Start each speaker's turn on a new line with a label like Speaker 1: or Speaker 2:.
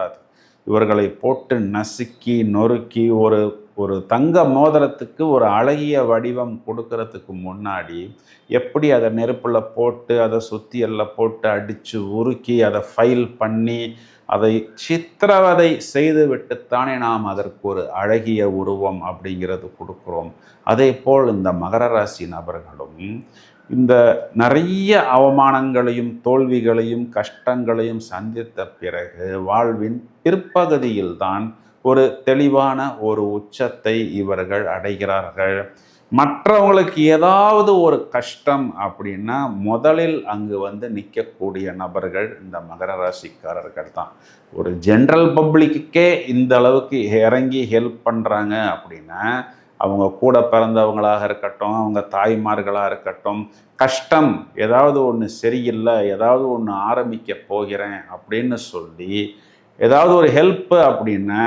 Speaker 1: கூடாது இவர்களை போட்டு நசுக்கி நொறுக்கி ஒரு ஒரு தங்க மோதிரத்துக்கு ஒரு அழகிய வடிவம் கொடுக்கறதுக்கு முன்னாடி எப்படி அதை நெருப்பில் போட்டு அதை சுத்தியல்ல போட்டு அடித்து உருக்கி அதை ஃபைல் பண்ணி அதை சித்திரவதை செய்து விட்டுத்தானே நாம் அதற்கு ஒரு அழகிய உருவம் அப்படிங்கிறது கொடுக்குறோம். அதே போல் இந்த மகர ராசி நபர்களும் இந்த நிறைய அவமானங்களையும் தோல்விகளையும் கஷ்டங்களையும் சந்தித்த பிறகு வாழ்வின் பிற்பகுதியில் தான் ஒரு தெளிவான ஒரு உச்சத்தை இவர்கள் அடைகிறார்கள். மற்றவங்களுக்கு ஏதாவது ஒரு கஷ்டம் அப்படின்னா முதலில் அங்கு வந்து நிற்கக்கூடிய நபர்கள் இந்த மகர ராசிக்காரர்கள் தான். ஒரு ஜென்ரல் பப்ளிக்குக்கே இந்த அளவுக்கு இறங்கி ஹெல்ப் பண்ணுறாங்க அப்படின்னா அவங்க கூட பிறந்தவங்களாக இருக்கட்டும் அவங்க தாய்மார்களாக இருக்கட்டும் கஷ்டம் ஏதாவது ஒன்று சரியில்லை ஏதாவது ஒன்று ஆரம்பிக்க போகிறேன் அப்படின்னு சொல்லி ஏதாவது ஒரு ஹெல்ப்பு அப்படின்னா